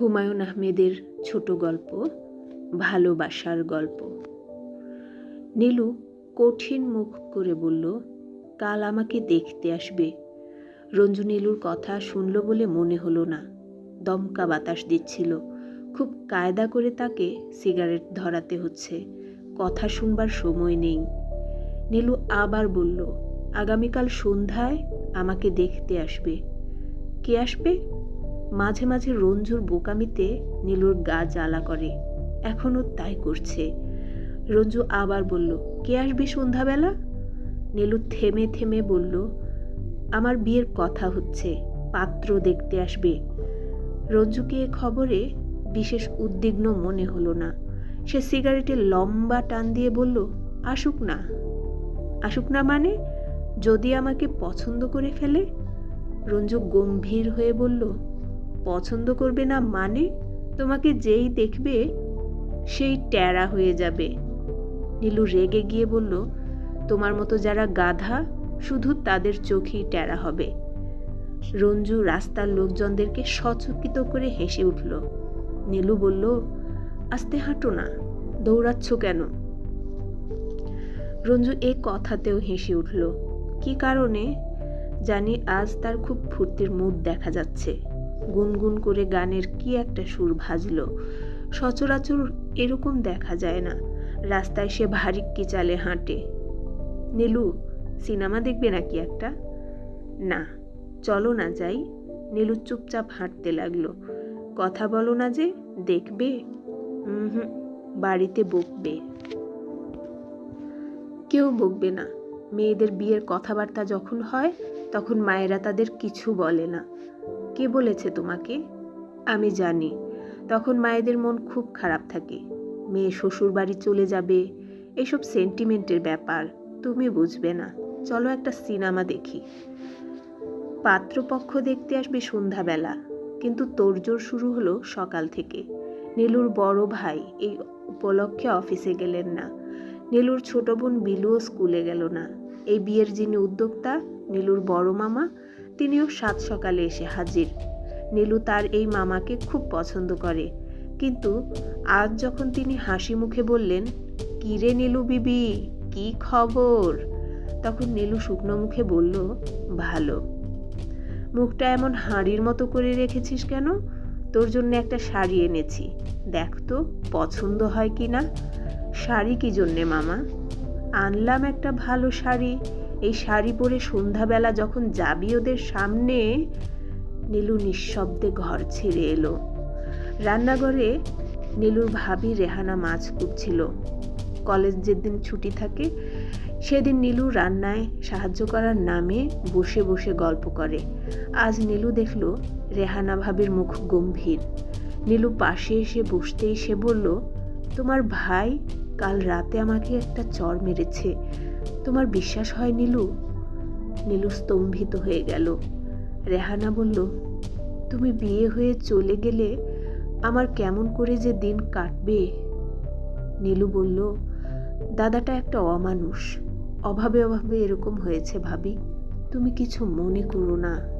হুমায়ুন আহমেদের ছোট গল্প, ভালোবাসার গল্প। নীলু কঠিন মুখ করে বলল, কাল আমাকে দেখতে আসবে রঞ্জু নীলুর কথা শুনল বলে মনে হলো না। দমকা বাতাস দিচ্ছিল। খুব কায়দা করে তাকে সিগারেট ধরাতে হচ্ছে। কথা শুনবার সময় নেই। নীলু আবার বলল, আগামীকাল সন্ধ্যায় আমাকে দেখতে আসবে। কে আসবে? মাঝে মাঝে রঞ্জুর বোকামিতে নীলুর গা জ্বালা করে। এখনও তাই করছে। রঞ্জু আবার বলল, কে আসবি সন্ধ্যাবেলা? নীলু থেমে থেমে বলল, আমার বিয়ের কথা হচ্ছে, পাত্র দেখতে আসবে। রঞ্জুকে এ খবরে বিশেষ উদ্বিগ্ন মনে হলো না। সে সিগারেটে লম্বা টান দিয়ে বলল, আসুক না। আসুক না মানে? যদি আমাকে পছন্দ করে ফেলে? রঞ্জু গম্ভীর হয়ে বলল পছন্দ করবে না মানে? তোমাকে যেই দেখবে, সেই ট্যারা হয়ে যাবে। নীলু রেগে গিয়ে বলল, তোমার মতো যারা গাধা, শুধু তাদের চোখেই ট্যারা হবে। রঞ্জু রাস্তার লোকজনদেরকে সচকিত করে হেসে উঠল। নীলু বলল, আস্তে হাঁটো না, দৌড়াচ্ছ কেন? রঞ্জু এ কথাতেও হেসে উঠল, কি কারণে? জানি আজ তার খুব ফুর্তির মুড দেখা যাচ্ছে। গুনগুন করে গানের কি একটা সুর ভাজল। সচরাচর এরকম দেখা যায় না। রাস্তায় সে ভারিক্কি চালে হাঁটে। নীলু, সিনেমা দেখবে নাকি একটা? না, চলো না যাই। নীলু চুপচাপ হাঁটতে লাগল। কথা বলো না যে, দেখবে? হুম, বাড়িতে বকবে। কেউ বকবে না। মেয়েদের বিয়ের কথাবার্তা যখন হয়, তখন মায়েরা তাদের কিছু বলে না। কে বলেছে তোমাকে? আমি জানি। তখন মায়েদের মন খুব খারাপ থাকে। মেয়ে শ্বশুর বাড়ি চলে যাবে। এসব সেন্টিমেন্টের ব্যাপার, তুমি বুঝবে না। চলো একটা সিনেমা দেখি। পাত্রপক্ষ দেখতে আসবে সন্ধ্যাবেলা। কিন্তু তোড়জোড় শুরু হলো সকাল থেকে। নীলুর বড় ভাই এই উপলক্ষে অফিসে গেলেন না। নীলুর ছোট বোন বিলুও স্কুলে গেল না। এই বিয়ের যিনি উদ্যোক্তা, নীলুর বড় মামা তিনিও সাত সকালে এসে হাজির। নীলু তার এই মামাকে খুব পছন্দ করে। কিন্তু আজ যখন তিনি হাসি মুখে বললেন কিরে নীলু বিবি, কি খবর? তখন নীলু শুকনো মুখে বলল, ভালো। মুখটা এমন হাঁড়ির মতো করে রেখেছিস কেন? তোর জন্য একটা শাড়ি এনেছি। দেখ তো, পছন্দ হয় কি না? শাড়ি কি জন্যে, মামা? আনলাম একটা ভালো শাড়ি। এই শাড়ি পরে সন্ধ্যাবেলা যখন যাবি ওদের সামনে, নীলু নিঃশব্দে ঘর ছেড়ে এলো। রান্নাঘরে নীলুর ভাবি রেহানা মাছ কুটছিল কলেজ যেদিন ছুটি থাকে, সেদিন নীলু রান্নায় সাহায্য করার নামে বসে বসে গল্প করে। আজ নীলু দেখল রেহানা ভাবির মুখ গম্ভীর। নীলু পাশে এসে বসতেই সে বলল, তোমার ভাই কাল রাতে আমাকে একটা চর মেরেছে। তোমার বিশ্বাস হয় নীলু? নীলু স্তম্ভিত হয়ে গেল। রেহানা বলল, তুমি বিয়ে হয়ে চলে গেলে আমার কেমন করে যে দিন কাটবে? নীলু বলল, দাদাটা একটা অমানুষ। অভাবে অভাবে এরকম হয়েছে ভাবি। তুমি কিছু মনে করো না।